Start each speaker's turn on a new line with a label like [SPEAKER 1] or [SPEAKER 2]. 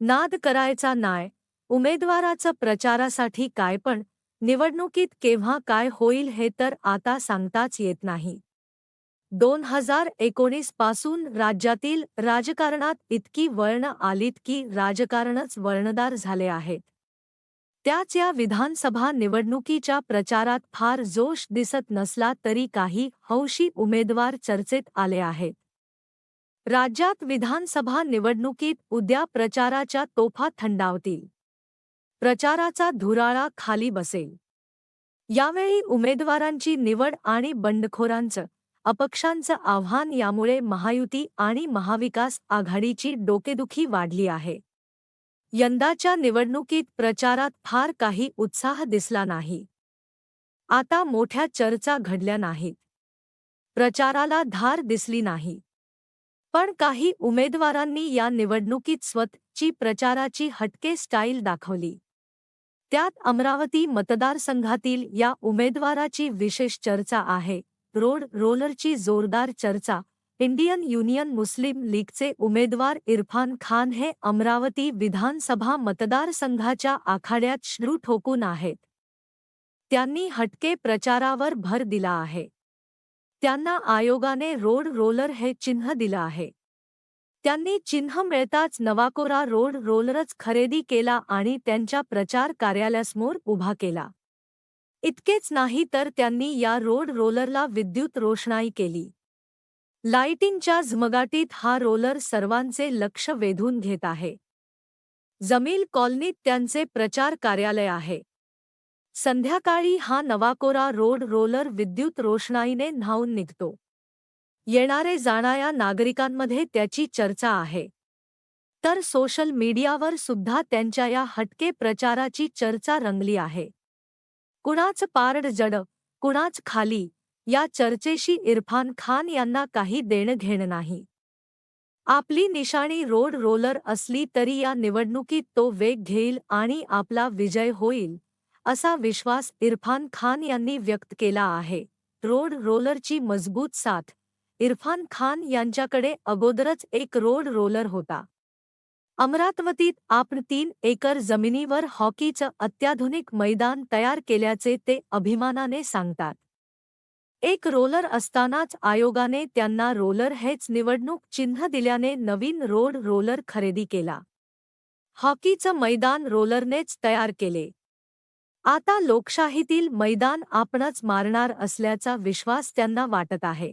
[SPEAKER 1] नाद करायचा नाय. उमेदवाराचं प्रचारासाठी काय पण निवडणुकीत केव्हा काय होईल हे तर आता सांगताच येत नाही. दोन हजार एकोणीसपासून राज्यातील राजकारणात इतकी वळणं आलीत की राजकारणच वळणदार झाले आहेत. त्याच या विधानसभा निवडणुकीच्या प्रचारात फार जोश दिसत नसला तरी काही हौशी उमेदवार चर्चेत आले आहेत. राज्यात विधानसभा निवडणुकीत उद्या प्रचाराच्या तोफा थंडावतील. प्रचाराचा धुराळा खाली बसेल. यावेळी उमेदवारांची निवड आणि बंडखोरांचं अपक्षांचं आव्हान यामुळे महायुती आणि महाविकास आघाडीची डोकेदुखी वाढली आहे. यंदाच्या निवडणुकीत प्रचारात फार काही उत्साह दिसला नाही. आता मोठ्या चर्चा घडल्या नाहीत. प्रचाराला धार दिसली नाही. पण काही उमेदवारांनी या निवडणुकीत स्वतःची प्रचाराची हटके स्टाईल दाखवली. त्यात अमरावती मतदारसंघातील या उमेदवाराची विशेष चर्चा आहे. रोड रोलरची जोरदार चर्चा इंडियन युनियन मुस्लिम लीगचे उमेदवार इरफान खान हे अमरावती विधानसभा मतदारसंघाच्या आखाड्यात श्रू ठोकून आहेत. त्यांनी हटके प्रचारावर भर दिला आहे. त्यांना आयोगाने रोड रोलर हे चिन्ह दिलं आहे. त्यांनी चिन्ह मिळताच नवाकोरा रोड रोलरच खरेदी केला आणि त्यांच्या प्रचार कार्यालयासमोर उभा केला. इतकेच नाही तर त्यांनी या रोड रोलरला विद्युत रोषणाई केली. लाइटिंगच्या झमगाटीत हा रोलर सर्वांचे लक्ष वेधून घेत आहे. जमील कॉलनीत त्यांचे प्रचार कार्यालय आहे. संध्याकाळी हा नवाकोरा रोड रोलर विद्युत रोषणाईने न्हावून निघतो. येणारे जाणाऱ्या नागरिकांमध्ये त्याची चर्चा आहे. तर सोशल मीडियावर सुद्धा त्यांच्या या हटके प्रचाराची चर्चा रंगली आहे. कुणाच पारड जड कुणाच खाली या चर्चेशी इरफान खान यांना काही देणं घेणं नाही. आपली निशाणी रोड रोलर असली तरी या निवडणुकीत तो वेग घेईल आणि आपला विजय होईल. असा विश्वास इरफान खान यांनी व्यक्त केला आहे. रोड रोलरची मजबूत साथ. इरफान खान यांच्याकडे अगोदरच एक रोड रोलर होता. अमरावतीत आपण तीन एकर जमिनीवर हॉकीचं अत्याधुनिक मैदान तयार केल्याचे ते अभिमानाने सांगतात. एक रोलर असतानाच आयोगाने त्यांना रोलर हेच निवडणूक चिन्ह दिल्याने नवीन रोड रोलर खरेदी केला. हॉकीचं मैदान रोलरनेच तयार केले. आता लोकशाहीतील मैदान आपणच मारणार असल्याचा विश्वास त्यांना वाटत आहे.